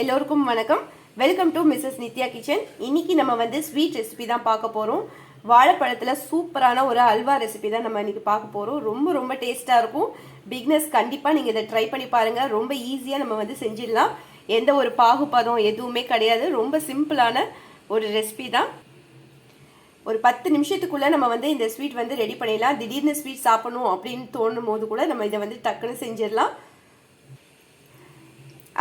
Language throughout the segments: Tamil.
எல்லோருக்கும் வணக்கம். Welcome to Mrs Nithya kitchen இன்னைக்கு நம்ம வந்து ஸ்வீட் ரெசிபி தான் பார்க்க போகிறோம் வாழைப்பழத்தில் சூப்பரான ஒரு அல்வா ரெசிபி தான் நம்ம இன்னைக்கு பார்க்க போகிறோம் ரொம்ப ரொம்ப டேஸ்ட்டாக இருக்கும். பிக்னஸ் கண்டிப்பாக நீங்கள் இதை ட்ரை பண்ணி பாருங்கள் ரொம்ப ஈஸியாக நம்ம வந்து செஞ்சிடலாம். எந்த ஒரு பாகுபதம் எதுவுமே கிடையாது. ரொம்ப சிம்பிளான ஒரு ரெசிபி தான். ஒரு பத்து நிமிஷத்துக்குள்ளே நம்ம வந்து இந்த ஸ்வீட் வந்து ரெடி பண்ணிடலாம். திடீர்னு ஸ்வீட் சாப்பிடணும் அப்படின்னு தோணும் போது கூட நம்ம இதை வந்து டக்குன்னு செஞ்சிடலாம்.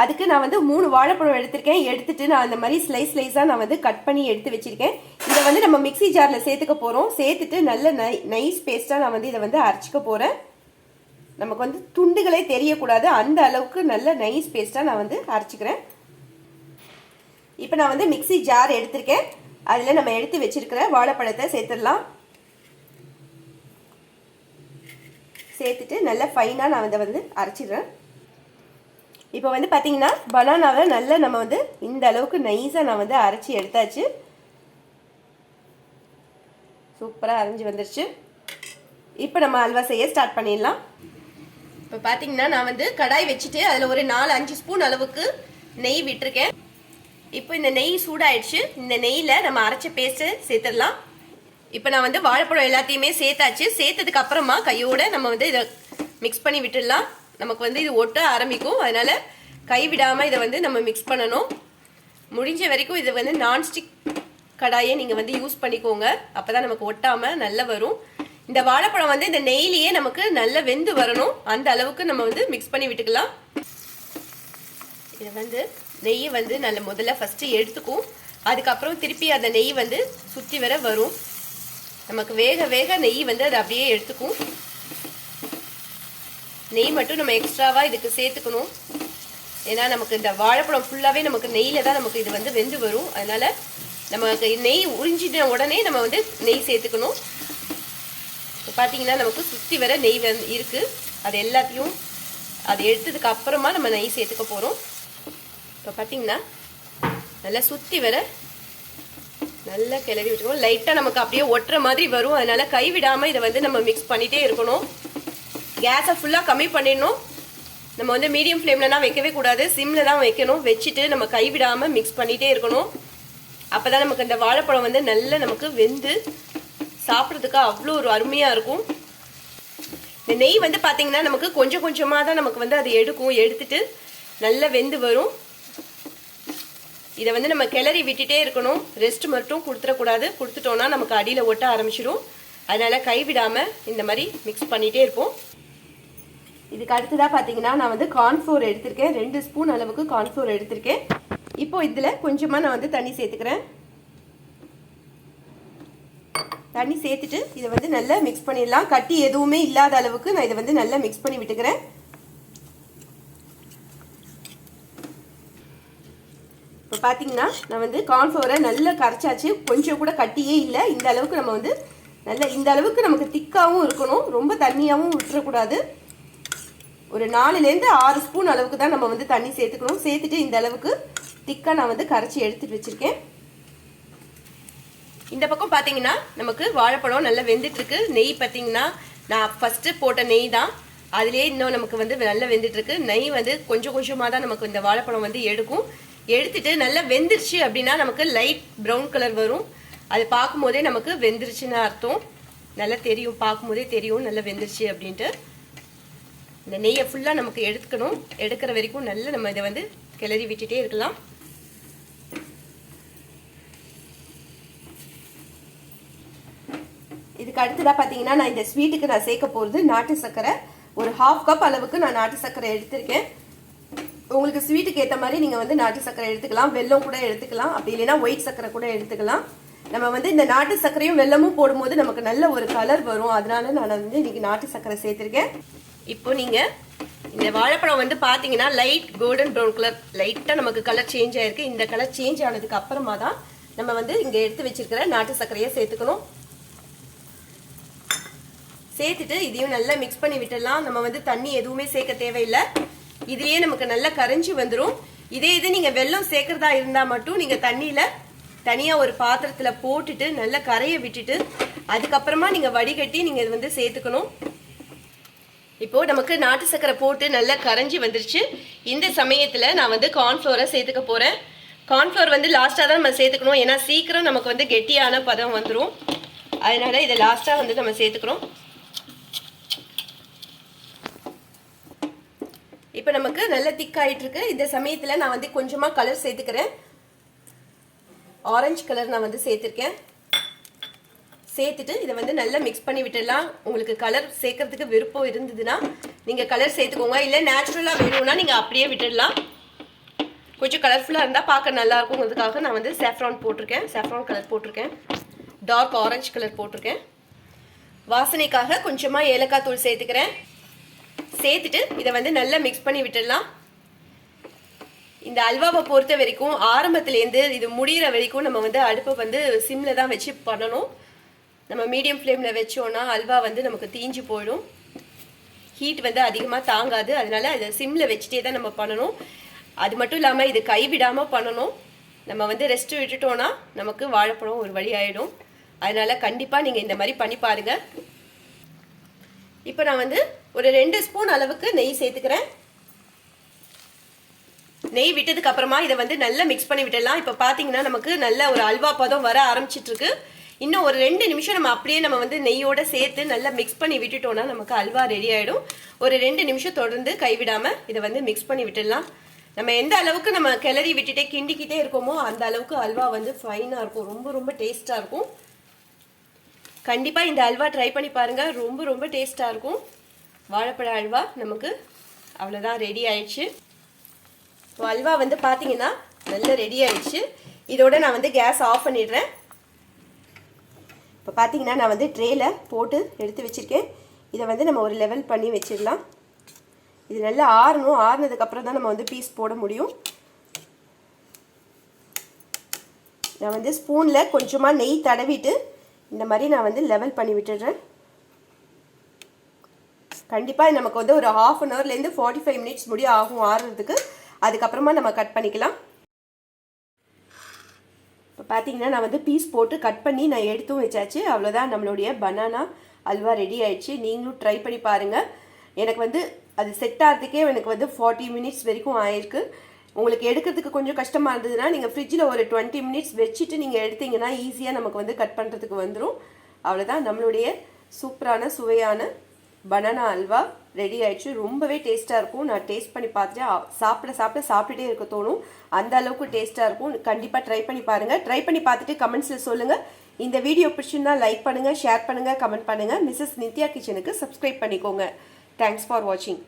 அதுக்கு நான் வந்து மூணு வாழைப்பழம் எடுத்திருக்கேன். எடுத்துட்டு நான் அந்த மாதிரி ஸ்லைஸ் ஸ்லைஸாக நான் வந்து கட் பண்ணி எடுத்து வச்சிருக்கேன். இதை வந்து நம்ம மிக்சி ஜாரில் சேர்த்துக்க போகிறோம் சேர்த்துட்டு நல்ல நை நைஸ் பேஸ்ட்டாக நான் வந்து இதை வந்து அரைச்சிக்க போகிறேன் நமக்கு வந்து துண்டுகளே தெரியக்கூடாது. அந்த அளவுக்கு நல்ல நைஸ் பேஸ்ட்டாக நான் வந்து அரைச்சிக்கிறேன். இப்போ நான் வந்து மிக்சி ஜார் எடுத்திருக்கேன். அதில் நம்ம எடுத்து வச்சிருக்கிற வாழைப்பழத்தை சேர்த்துடலாம். சேர்த்துட்டு நல்லா ஃபைனாக நான் வந்து வந்து அரைச்சிடுறேன். இப்போ வந்து பார்த்தீங்கன்னா பனானாவை நல்லா நம்ம வந்து இந்த அளவுக்கு நைஸாக நான் வந்து அரைச்சி எடுத்தாச்சு. சூப்பராக அரைஞ்சி வந்துருச்சு. இப்போ நம்ம அல்வா செய்ய ஸ்டார்ட் பண்ணிடலாம். இப்போ பார்த்தீங்கன்னா நான் வந்து கடாய் வச்சுட்டு அதில் ஒரு நாலு அஞ்சு ஸ்பூன் அளவுக்கு நெய் விட்டுருக்கேன். இப்போ இந்த நெய் சூடாயிடுச்சு. இந்த நெய்யில் நம்ம அரைச்ச பேஸ்ட்டு சேர்த்துடலாம். இப்போ நான் வந்து வாழைப்பழம் எல்லாத்தையுமே சேர்த்தாச்சு. சேர்த்ததுக்கு அப்புறமா கையோட நம்ம வந்து இதை மிக்ஸ் பண்ணி விட்டுடலாம். நமக்கு வந்து இது ஒட்ட ஆரம்பிக்கும். அதனால கைவிடாமல் இதை வந்து நம்ம மிக்ஸ் பண்ணணும். முடிஞ்ச வரைக்கும் இது வந்து நான்ஸ்டிக் கடாயை நீங்கள் வந்து யூஸ் பண்ணிக்கோங்க. அப்போ தான் நமக்கு ஒட்டாமல் நல்லா வரும். இந்த வாழைப்பழம் வந்து இந்த நெய்லியே நமக்கு நல்லா வெந்து வரணும். அந்த அளவுக்கு நம்ம வந்து மிக்ஸ் பண்ணி விட்டுக்கலாம். இதை வந்து நெய்யை வந்து நல்ல முதல்ல ஃபஸ்ட்டு எடுத்துக்கும். அதுக்கப்புறம் திருப்பி அந்த நெய் வந்து சுற்றி வர வரும். நமக்கு வேக வேக நெய் வந்து அதை அப்படியே எடுத்துக்கும். நெய் மட்டும் நம்ம எக்ஸ்ட்ராவாக இதுக்கு சேர்த்துக்கணும். ஏன்னா நமக்கு இந்த வாழைப்பழம் ஃபுல்லாகவே நமக்கு நெய்யில் தான் நமக்கு இது வந்து வெந்து வரும். அதனால் நமக்கு நெய் உறிஞ்சின உடனே நம்ம வந்து நெய் சேர்த்துக்கணும். இப்போ பார்த்தீங்கன்னா நமக்கு சுற்றி வர நெய் வந்து இருக்குது அது எல்லாத்தையும் அது எடுத்ததுக்கு அப்புறமா நம்ம நெய் சேர்த்துக்க போகிறோம் இப்போ பார்த்தீங்கன்னா நல்லா சுற்றி வர நல்லா கிளறி விட்டுருவோம். லைட்டாக நமக்கு அப்படியே ஒட்டுற மாதிரி வரும். அதனால் கை விடாமல் இதை வந்து நம்ம மிக்ஸ் பண்ணிகிட்டே இருக்கணும். கேஸை ஃபுல்லாக கம்மி பண்ணிடணும். நம்ம வந்து மீடியம் ஃப்ளேம்லலாம் வைக்கவே கூடாது. சிம்மில் தான் வைக்கணும். வச்சுட்டு நம்ம கைவிடாமல் மிக்ஸ் பண்ணிகிட்டே இருக்கணும். அப்போ தான் நமக்கு அந்த வாழைப்பழம் வந்து நல்லா நமக்கு வெந்து சாப்பிட்றதுக்கு அவ்வளோ ஒரு அருமையாக இருக்கும். இந்த நெய் வந்து பார்த்திங்கன்னா நமக்கு கொஞ்சம் கொஞ்சமாக தான் நமக்கு வந்து அது எடுக்கும். எடுத்துட்டு நல்லா வெந்து வரும். இதை வந்து நம்ம கிளறி விட்டுட்டே இருக்கணும். ரெஸ்ட் மட்டும் கொடுத்துடக்கூடாது. கொடுத்துட்டோன்னா நமக்கு அடியில் ஒட்ட ஆரம்பிச்சிடும் அதனால் கைவிடாமல் இந்த மாதிரி மிக்ஸ் பண்ணிகிட்டே இருப்போம். இதுக்கு அடுத்ததாக பார்த்தீங்கன்னா நான் வந்து கார்ன்ஃப்ளோர் எடுத்திருக்கேன். ரெண்டு ஸ்பூன் அளவுக்கு கார்ன்ஃப்ளோர் எடுத்திருக்கேன். இப்போ இதில் கொஞ்சமாக நான் வந்து தண்ணி சேர்த்துக்கிறேன். தண்ணி சேர்த்துட்டு இதை வந்து நல்லா மிக்ஸ் பண்ணிடலாம். கட்டி எதுவுமே இல்லாத அளவுக்கு நான் இதை வந்து நல்லா மிக்ஸ் பண்ணி விட்டுக்கிறேன். இப்போ பார்த்தீங்கன்னா நான் வந்து கார்ன்ஃப்ளவரை நல்லா கரைச்சாச்சு. கொஞ்சம் கூட கட்டியே இல்லை. இந்த அளவுக்கு நம்ம வந்து நல்லா இந்த அளவுக்கு நமக்கு திக்காகவும் இருக்கணும். ரொம்ப தண்ணியாகவும் விட்டுறக்கூடாது ஒரு நாலுலேருந்து ஆறு ஸ்பூன் அளவுக்கு தான் நம்ம வந்து தண்ணி சேர்த்துக்கணும். சேர்த்துட்டு இந்த அளவுக்கு திக்காக நான் வந்து கரைச்சி எடுத்துட்டு வச்சுருக்கேன். இந்த பக்கம் பார்த்தீங்கன்னா நமக்கு வாழைப்பழம் நல்லா வெந்துட்டுருக்கு. நெய் பார்த்தீங்கன்னா நான் ஃபஸ்ட்டு போட்ட நெய் தான். அதுலேயே இன்னும் நமக்கு வந்து நல்லா வெந்துட்டுருக்கு. நெய் வந்து கொஞ்சம் கொஞ்சமாக தான் நமக்கு இந்த வாழைப்பழம் வந்து எடுக்கும். எடுத்துட்டு நல்லா வெந்துருச்சு அப்படின்னா நமக்கு லைட் ப்ரௌன் கலர் வரும். அது பார்க்கும்போதே நமக்கு வெந்துருச்சுன்னு அர்த்தம். நல்லா தெரியும் பார்க்கும்போதே தெரியும் நல்லா வெந்துருச்சு அப்படின்ட்டு. இந்த நெய்யை ஃபுல்லாக நமக்கு எடுத்துக்கணும் எடுக்கிற வரைக்கும் நல்லா நம்ம இதை வந்து கிளறி விட்டுட்டே இருக்கலாம். இதுக்கு அடுத்ததாக பார்த்தீங்கன்னா நான் இந்த ஸ்வீட்டுக்கு நான் சேர்க்க போகிறது நாட்டு சர்க்கரை. ஒரு ஹாஃப் கப் அளவுக்கு நான் நாட்டு சர்க்கரை எடுத்திருக்கேன். உங்களுக்கு ஸ்வீட்டுக்கு ஏற்ற மாதிரி நீங்கள் வந்து நாட்டு சர்க்கரை எடுத்துக்கலாம். வெல்லம் கூட எடுத்துக்கலாம். அப்படி இல்லைன்னா ஒயிட் சர்க்கரை கூட எடுத்துக்கலாம். நம்ம வந்து இந்த நாட்டு சர்க்கரையும் வெல்லமும் போடும்போது நமக்கு நல்ல ஒரு கலர் வரும். அதனால நான் வந்து இன்னைக்கு நாட்டு சர்க்கரை சேர்த்துருக்கேன். இப்போ நீங்கள் இந்த வாழைப்பழம் வந்து பார்த்தீங்கன்னா லைட் கோல்டன் ப்ரௌன் கலர் லைட்டாக நமக்கு கலர் சேஞ்ச் ஆயிருக்கு. இந்த கலர் சேஞ்ச் ஆனதுக்கு அப்புறமா தான் நம்ம வந்து இங்கே எடுத்து வச்சிருக்கிற நாட்டு சர்க்கரையை சேர்த்துக்கணும். சேர்த்துட்டு இதையும் நல்லா மிக்ஸ் பண்ணி விட்டுடலாம். நம்ம வந்து தண்ணி எதுவுமே சேர்க்க தேவையில்லை. இதையே நமக்கு நல்லா கரைஞ்சி வந்துடும் இதே இது நீங்கள் வெல்லம் சேர்க்கறதா இருந்தால் மட்டும் நீங்கள் தண்ணியில் தனியாக ஒரு பாத்திரத்தில் போட்டுட்டு நல்லா கரையை விட்டுட்டு அதுக்கப்புறமா நீங்கள் வடிகட்டி நீங்கள் இது வந்து சேர்த்துக்கணும். இப்போ நமக்கு நாட்டு சக்கரை போட்டு நல்லா கரைஞ்சி வந்துருச்சு. இந்த சமயத்தில் நான் வந்து கார்ன்ஃப்ளோரை சேர்த்துக்க போகிறேன் கார்ன்ஃப்ளோர் வந்து லாஸ்ட்டாக தான் நம்ம சேர்த்துக்கணும். ஏன்னா சீக்கிரம் நமக்கு வந்து கெட்டியான பதம் வந்துடும் அதனால இதை லாஸ்ட்டாக வந்து நம்ம சேர்த்துக்கிறோம். இப்போ நமக்கு நல்ல திக்காயிட்டுருக்கு இந்த சமயத்தில் நான் வந்து கொஞ்சமாக கலர் சேர்த்துக்கிறேன். ஆரஞ்சு கலர் நான் வந்து சேர்த்துருக்கேன். சேர்த்துட்டு இதை வந்து நல்லா மிக்ஸ் பண்ணி விட்டுடலாம். உங்களுக்கு கலர் சேர்க்கறதுக்கு விருப்பம் இருந்ததுன்னா நீங்கள் கலர் சேர்த்துக்கோங்க. இல்லை நேச்சுரலாக வேணும்னா நீங்கள் அப்படியே விட்டுடலாம். கொஞ்சம் கலர்ஃபுல்லாக இருந்தால் பார்க்க நல்லா இருக்குங்கிறதுக்காக நான் வந்து சேஃப்ரான் போட்டிருக்கேன். சேஃப்ரான் கலர் போட்டிருக்கேன். டார்க் ஆரஞ்சு கலர் போட்டிருக்கேன். வாசனைக்காக கொஞ்சமாக ஏலக்காய் தூள் சேர்த்துக்கிறேன். சேர்த்துட்டு இதை வந்து நல்லா மிக்ஸ் பண்ணி விட்டுடலாம். இந்த அல்வாவை பொறுத்த வரைக்கும் ஆரம்பத்துலேருந்து இது முடிகிற வரைக்கும் நம்ம வந்து அடுப்பை வந்து சிம்மில் தான் வச்சு பண்ணணும். நம்ம மீடியம் ஃப்ளேமில் வச்சோன்னா அல்வா வந்து நமக்கு தீஞ்சு போயிடும். ஹீட் வந்து அதிகமாக தாங்காது. அதனால அதை சிம்மில் வச்சுட்டே தான் நம்ம பண்ணணும். அது மட்டும் இல்லாமல் இது கைவிடாமல் பண்ணணும். நம்ம வந்து ரெஸ்ட் விட்டுட்டோன்னா நமக்கு வாழைப்பழம் ஒரு வழி ஆகிடும் அதனால் கண்டிப்பாக நீங்கள் இந்த மாதிரி பண்ணி பாருங்கள் இப்போ நான் வந்து ஒரு ரெண்டு ஸ்பூன் அளவுக்கு நெய் சேர்த்துக்கிறேன். நெய் விட்டதுக்கு அப்புறமா இதை வந்து நல்லா மிக்ஸ் பண்ணி விட்டுடலாம். இப்போ பார்த்தீங்கன்னா நமக்கு நல்ல ஒரு அல்வா பதம் வர ஆரம்பிச்சிட்ருக்கு இன்னும் ஒரு ரெண்டு நிமிஷம் நம்ம அப்படியே நம்ம வந்து நெய்யோட சேர்த்து நல்லா மிக்ஸ் பண்ணி விட்டுட்டோம்னா நமக்கு அல்வா ரெடி ஆகிடும் ஒரு ரெண்டு நிமிஷம் தொடர்ந்து கைவிடாமல் இதை வந்து மிக்ஸ் பண்ணி விட்டுடலாம். நம்ம எந்த அளவுக்கு நம்ம கிளறி விட்டுட்டே கிண்டிக்கிட்டே இருக்கோமோ அந்த அளவுக்கு அல்வா வந்து ஃபைனாக இருக்கும். ரொம்ப ரொம்ப டேஸ்ட்டாக இருக்கும். கண்டிப்பாக இந்த அல்வா ட்ரை பண்ணி பாருங்கள் ரொம்ப ரொம்ப டேஸ்ட்டாக இருக்கும். வாழைப்பழ அல்வா நமக்கு அவ்வளோதான் ரெடி ஆயிடுச்சு. இப்போ அல்வா வந்து பார்த்தீங்கன்னா நல்லா ரெடி ஆயிடுச்சு. இதோட நான் வந்து கேஸ் ஆஃப் பண்ணிடுறேன். இப்போ பார்த்தீங்கன்னா நான் வந்து ட்ரேயில் போட்டு எடுத்து வச்சுருக்கேன். இதை வந்து நம்ம ஒரு லெவல் பண்ணி வச்சிடலாம். இது நல்லா ஆறணும். ஆறுனதுக்கப்புறம் தான் நம்ம வந்து பீஸ் போட முடியும். நான் வந்து ஸ்பூனில் கொஞ்சமாக நெய் தடவிட்டு இந்த மாதிரி நான் வந்து லெவல் பண்ணி விட்டுடுறேன். கண்டிப்பாக நமக்கு வந்து ஒரு ஹாஃப் அன் ஹவர்லேருந்து ஃபார்ட்டி ஃபைவ் மினிட்ஸ் முடிய ஆகும் ஆறுறதுக்கு. அதுக்கப்புறமா நம்ம கட் பண்ணிக்கலாம். பார்த்தீங்கன்னா நான் வந்து பீஸ் போட்டு கட் பண்ணி நான் எடுத்தும் வச்சாச்சு. அவ்வளோதான் நம்மளுடைய பனானா அல்வா ரெடி ஆயிடுச்சு. நீங்களும் ட்ரை பண்ணி பாருங்கள் எனக்கு வந்து அது செட் ஆகிறதுக்கே எனக்கு வந்து ஃபார்ட்டி மினிட்ஸ் வரைக்கும் ஆயிருக்கு. உங்களுக்கு எடுக்கிறதுக்கு கொஞ்சம் கஷ்டமாக இருந்ததுன்னா நீங்கள் ஃப்ரிட்ஜில் ஒரு டுவெண்ட்டி மினிட்ஸ் வச்சுட்டு நீங்கள் எடுத்தீங்கன்னா ஈஸியாக நமக்கு வந்து கட் பண்ணுறதுக்கு வந்துடும் அவ்வளோதான் நம்மளுடைய சூப்பரான சுவையான பனானா அல்வா ரெடி ஆயிடுச்சு. ரொம்பவே டேஸ்ட்டாக இருக்கும். நான் டேஸ்ட் பண்ணி பார்த்துட்டு சாப்பிட சாப்பிட சாப்பிட்டுட்டே இருக்க தோணும். அந்த அளவுக்கு டேஸ்ட்டாக இருக்கும். கண்டிப்பாக ட்ரை பண்ணி பாருங்கள் ட்ரை பண்ணி பார்த்துட்டு கமெண்ட்ஸில் சொல்லுங்கள் இந்த வீடியோ பிடிச்சிருந்தா லைக் பண்ணுங்கள் ஷேர் பண்ணுங்கள் கமெண்ட் பண்ணுங்கள் மிஸ்ஸஸ் நித்யா கிச்சனுக்கு சப்ஸ்கிரைப் பண்ணிக்கோங்க. தேங்க்ஸ் ஃபார் வாட்சிங்